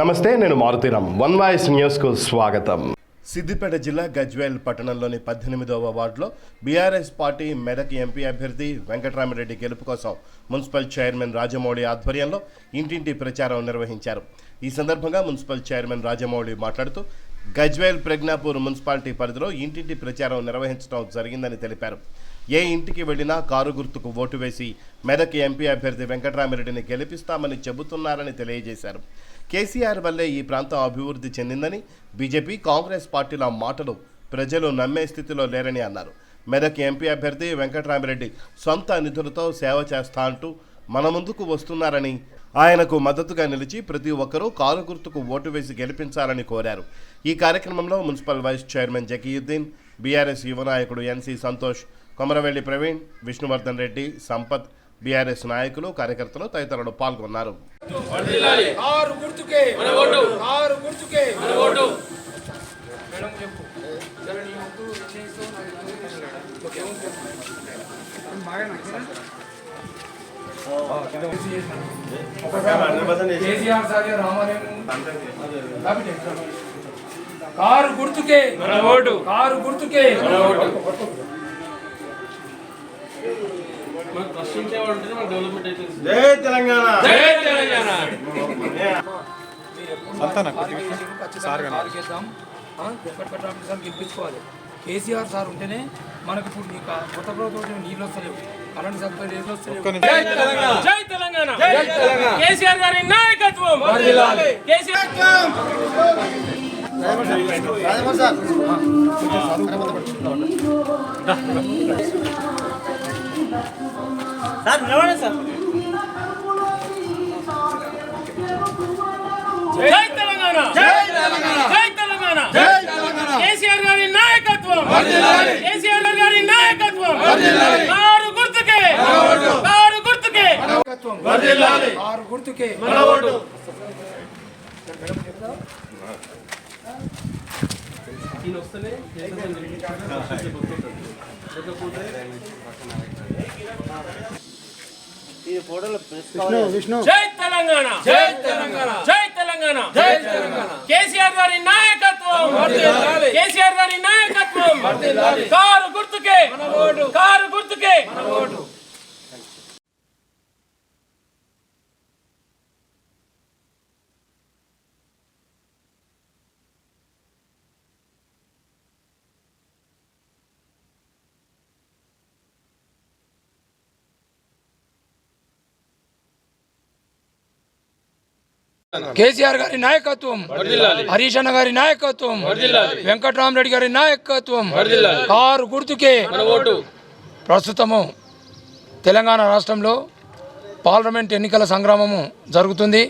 నమస్తే నేను Maruthi Ram one voice న్యూస్కు స్వాగతం. సిద్దిపేట జిల్లా గజ్వేల్ పట్టణంలోని పద్దెనిమిదవ వార్డులో బీఆర్ఎస్ పార్టీ మెదక్ ఎంపీ అభ్యర్థి వెంకటరామిరెడ్డి గెలుపు కోసం మున్సిపల్ చైర్మన్ రాజమౌళి ఆధ్వర్యంలో ఇంటింటి ప్రచారం నిర్వహించారు. ఈ సందర్భంగా మున్సిపల్ చైర్మన్ రాజమౌళి మాట్లాడుతూ గజ్వేల్ ప్రజ్ఞాపూర్ మున్సిపాలిటీ పరిధిలో ఇంటింటి ప్రచారం నిర్వహించడం జరిగిందని తెలిపారు. ఏ ఇంటికి వెళ్ళినా కారు గుర్తుకు ఓటు వేసి మెదక్ ఎంపీ అభ్యర్థి వెంకటరామిరెడ్డిని గెలిపిస్తామని చెబుతున్నారని తెలియజేశారు. కేసీఆర్ వల్లే ఈ ప్రాంతం అభివృద్ధి చెందిందని బీజేపీ కాంగ్రెస్ పార్టీల మాటలు ప్రజలు నమ్మే స్థితిలో లేరని అన్నారు. మెదక్ ఎంపీ అభ్యర్థి వెంకటరామిరెడ్డి సొంత నిధులతో సేవ చేస్తా అంటూ మన ముందుకు వస్తున్నారని ఆయనకు మద్దతుగా నిలిచి ప్రతి ఒక్కరూ కారు గుర్తుకు ఓటు వేసి గెలిపించాలని కోరారు. ఈ కార్యక్రమంలో municipal vice chairman Zakiuddin BRS యువ నాయకుడు ఎన్సీ సంతోష్ కొమరవెల్లి ప్రవీణ్ విష్ణువర్ధన్ రెడ్డి సంపత్ బీఆర్ఎస్ నాయకులు కార్యకర్తలు తదితరులు పాల్గొన్నారు. కారు గుర్తుకే. కారు గుర్తుకే. జై తెలంగాణ. వెంకటపట్నం గెలిపించుకోవాలి. కేసీఆర్ సార్ ఉంటేనే మనకు ఇప్పుడు కొత్త ప్రభుత్వం నీళ్ళు వస్తలేవు. కరెంట్ సప్లై నీళ్ళు వస్తలేవు. జై తెలంగాణ. జై తెలంగాణ. కేసీఆర్ గారి నాయకత్వం. కేసీఆర్ జై తెలంగాణ. జై తెలంగాణ. జై తెలంగాణ. జై తెలంగాణ. కేసీఆర్ గారి నాయకత్వం. కేసీఆర్ గారి నాయకత్వం. కారు గుర్తుకే. కారు గుర్తుకే. ఆరు గుర్తుకే. జై తెలంగాణ. జై తెలంగాణ. జై తెలంగాణ. జై తెలంగాణ. కేసీఆర్ గారి నాయకత్వం. కేసీఆర్ గారి నాయకత్వం. కారు గుర్తుకే. కారు గుర్తుకే. కేసీఆర్ గారి నాయకత్వం హరీష్ అన్న గారి నాయకత్వం వెంకట్రామరెడ్డి గారి నాయకత్వం కారు గుర్తుకే ప్రస్తుతము తెలంగాణ రాష్ట్రంలో పార్లమెంట్ ఎన్నికల సంగ్రామము జరుగుతుంది.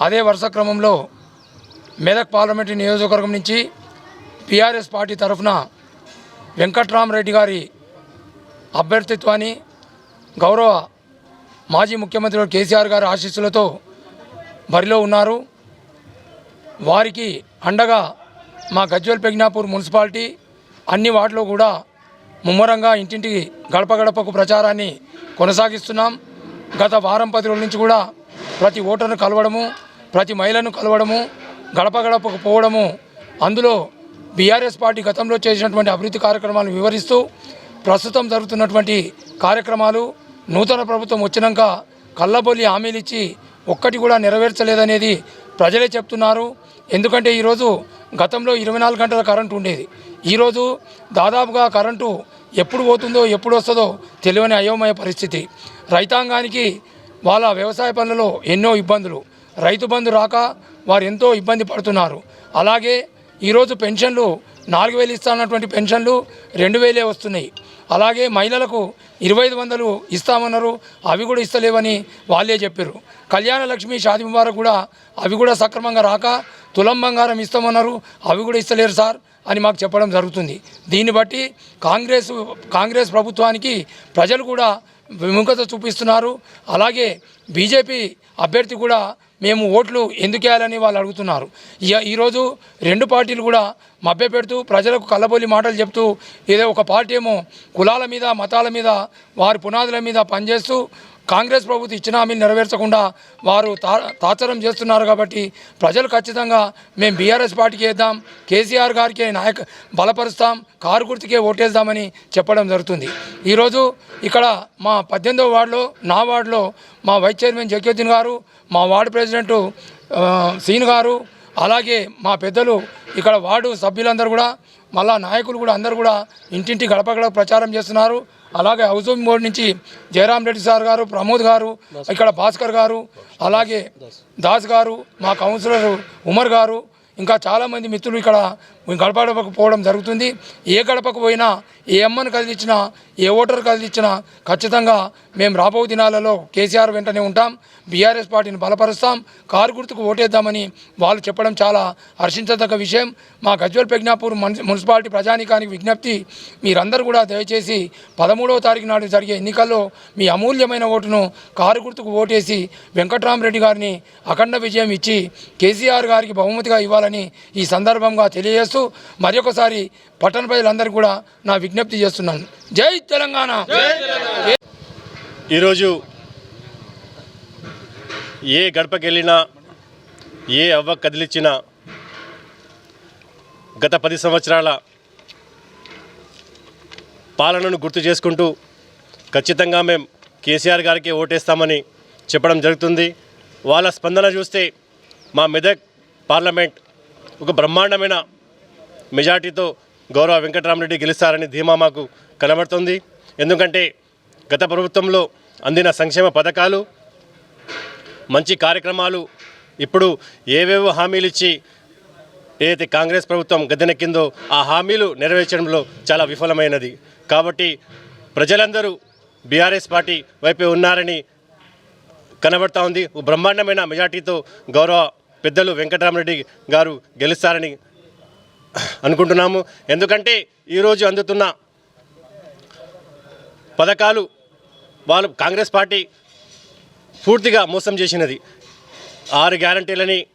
అదే వరుస క్రమంలో మెదక్ పార్లమెంటు నియోజకవర్గం నుంచి టీఆర్ఎస్ పార్టీ తరఫున వెంకట్రామరెడ్డి గారి అభ్యర్థిత్వాన్ని గౌరవ మాజీ ముఖ్యమంత్రి కేసీఆర్ గారి ఆశీస్సులతో బరిలో ఉన్నారు. వారికి అండగా మా గజ్వల్ పెగ్నాపూర్ మున్సిపాలిటీ అన్ని వాటిలో కూడా ముమ్మరంగా ఇంటింటికి గడప గడపకు ప్రచారాన్ని కొనసాగిస్తున్నాం. గత వారం పది రోజుల నుంచి కూడా ప్రతి ఓటర్ను కలవడము ప్రతి మహిళను కలవడము గడప గడపకు పోవడము అందులో బీఆర్ఎస్ పార్టీ గతంలో చేసినటువంటి అభివృద్ధి కార్యక్రమాలను వివరిస్తూ ప్రస్తుతం జరుగుతున్నటువంటి కార్యక్రమాలు నూతన ప్రభుత్వం వచ్చినాక కళ్ళబొల్లి హామీలు ఇచ్చి ఒక్కటి కూడా నెరవేర్చలేదనేది ప్రజలే చెప్తున్నారు. ఎందుకంటే ఈరోజు గతంలో ఇరవై నాలుగు గంటల కరెంటు ఉండేది. ఈరోజు దాదాపుగా కరెంటు ఎప్పుడు పోతుందో ఎప్పుడు వస్తుందో తెలియని అయోమయ పరిస్థితి. రైతాంగానికి వాళ్ళ వ్యవసాయ పనులలో ఎన్నో ఇబ్బందులు. రైతు బంధు రాక వారు ఎంతో ఇబ్బంది పడుతున్నారు. అలాగే ఈరోజు పెన్షన్లు నాలుగు వేలు ఇస్తామన్నటువంటి పెన్షన్లు రెండు వేలే వస్తున్నాయి. అలాగే మహిళలకు ఇరవై ఐదు వందలు ఇస్తామన్నారు అవి కూడా ఇస్తలేవని వాళ్ళే చెప్పారు. కళ్యాణ లక్ష్మి షాది ముబారక్ కూడా అవి కూడా సక్రమంగా రాక తులం బంగారం ఇస్తామన్నారు అవి కూడా ఇస్తలేరు సార్ అని మాకు చెప్పడం జరుగుతుంది. దీన్ని బట్టి కాంగ్రెస్ కాంగ్రెస్ ప్రభుత్వానికి ప్రజలు కూడా విముఖత చూపిస్తున్నారు. అలాగే బీజేపీ అభ్యర్థి కూడా మేము ఓట్లు ఎందుకు వేయాలని వాళ్ళు అడుగుతున్నారు. ఈరోజు రెండు పార్టీలు కూడా మభ్యపెడుతూ ప్రజలకు కళ్ళబొల్లి మాటలు చెప్తూ ఏదో ఒక పార్టీ ఏమో కులాల మీద మతాల మీద వారి పునాదుల మీద పనిచేస్తూ కాంగ్రెస్ ప్రభుత్వం ఇచ్చిన హామీలు నెరవేర్చకుండా వారు తా తాత్సరం చేస్తున్నారు కాబట్టి ప్రజలు ఖచ్చితంగా మేము బీఆర్ఎస్ పార్టీకి వేద్దాం కేసీఆర్ గారికి నాయక బలపరుస్తాం కారు గుర్తుకే ఓటేద్దామని చెప్పడం జరుగుతుంది. ఈరోజు ఇక్కడ మా పద్దెనిమిదవ వార్డులో నా వార్డులో మా వైస్ చైర్మన్ జగ్యోద్దీన్ గారు మా వార్డు ప్రెసిడెంటు సీన్ గారు అలాగే మా పెద్దలు ఇక్కడ వార్డు సభ్యులందరూ కూడా మళ్ళా నాయకులు కూడా అందరూ కూడా ఇంటింటి గడప గడప ప్రచారం చేస్తున్నారు. అలాగే హౌసింగ్ బోర్డు నుంచి జయరాం రెడ్డి సార్ గారు ప్రమోద్ గారు ఇక్కడ భాస్కర్ గారు అలాగే దాస్ గారు మా కౌన్సిలర్ ఉమర్ గారు ఇంకా చాలామంది మిత్రులు ఇక్కడ గడప గడపకు పోవడం జరుగుతుంది. ఏ గడపకు పోయినా ఏ అమ్మను కదిలించినా ఏ ఓటర్ కదిలించినా ఖచ్చితంగా మేము రాబో దినాలలో కేసీఆర్ వెంటనే ఉంటాం. బీఆర్ఎస్ పార్టీని బలపరుస్తాం. కారు గుర్తుకు ఓటేద్దామని వాళ్ళు చెప్పడం చాలా హర్షించదగ్గ విషయం. మా గజ్వల్ ప్రజ్ఞాపూర్ మున్సిపాలిటీ ప్రజానీకానికి విజ్ఞప్తి మీరందరూ కూడా దయచేసి పదమూడవ తారీఖు నాడు జరిగే ఎన్నికల్లో మీ అమూల్యమైన ఓటును కారు గుర్తుకు ఓటేసి వెంకట్రామరెడ్డి గారిని అఖండ విజయం ఇచ్చి కేసీఆర్ గారికి బహుమతిగా ఇవ్వాలని ఈ సందర్భంగా తెలియజేస్తూ మరొకసారి పట్టణ ప్రజలందరూ కూడా నా విజ్ఞప్తి చేస్తున్నాను. జై తెలంగాణ. ఈరోజు ఏ గడపకెళ్ళినా ఏ అవ్వ కదిలిచ్చినా గత పది సంవత్సరాల పాలనను గుర్తు చేసుకుంటూ ఖచ్చితంగా మేము కేసీఆర్ గారికి ఓటేస్తామని చెప్పడం జరుగుతుంది. వాళ్ళ స్పందన చూస్తే మా మెదక్ పార్లమెంట్ ఒక బ్రహ్మాండమైన మెజార్టీతో గౌరవ వెంకటరామరెడ్డి గెలుస్తారని ధీమా మాకు కనబడుతుంది. ఎందుకంటే గత ప్రభుత్వంలో అందిన సంక్షేమ పథకాలు మంచి కార్యక్రమాలు ఇప్పుడు ఏవేవో హామీలు ఇచ్చి ఏదైతే కాంగ్రెస్ ప్రభుత్వం గద్దెనెక్కిందో ఆ హామీలు నెరవేర్చడంలో చాలా విఫలమైనది. కాబట్టి ప్రజలందరూ బీఆర్ఎస్ పార్టీ వైపే ఉన్నారని కనబడతా ఉంది. బ్రహ్మాండమైన మెజార్టీతో గౌరవ పెద్దలు వెంకటరామరెడ్డి గారు గెలుస్తారని అనుకుంటున్నాము. ఎందుకంటే ఈరోజు అందుతున్న పథకాలు వాళ్ళు కాంగ్రెస్ పార్టీ పూర్తిగా మోసం చేసినది. ఆరు గ్యారంటీలని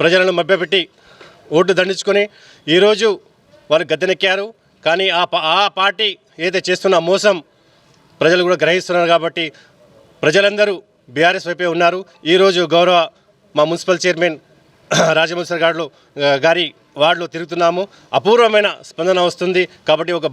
ప్రజలను మభ్యపెట్టి ఓటు దండించుకొని ఈరోజు వారు గద్దెనెక్కారు. కానీ ఆ ఆ పార్టీ ఏదైతే చేస్తున్న మోసం ప్రజలు కూడా గ్రహిస్తున్నారు కాబట్టి ప్రజలందరూ బీఆర్ఎస్ వైపే ఉన్నారు. ఈరోజు గౌరవ మా మున్సిపల్ చైర్మన్ రాజమోహన్ గారిలో గారి వార్డులో తిరుగుతున్నాము. అపూర్వమైన స్పందన వస్తుంది. కాబట్టి ఒక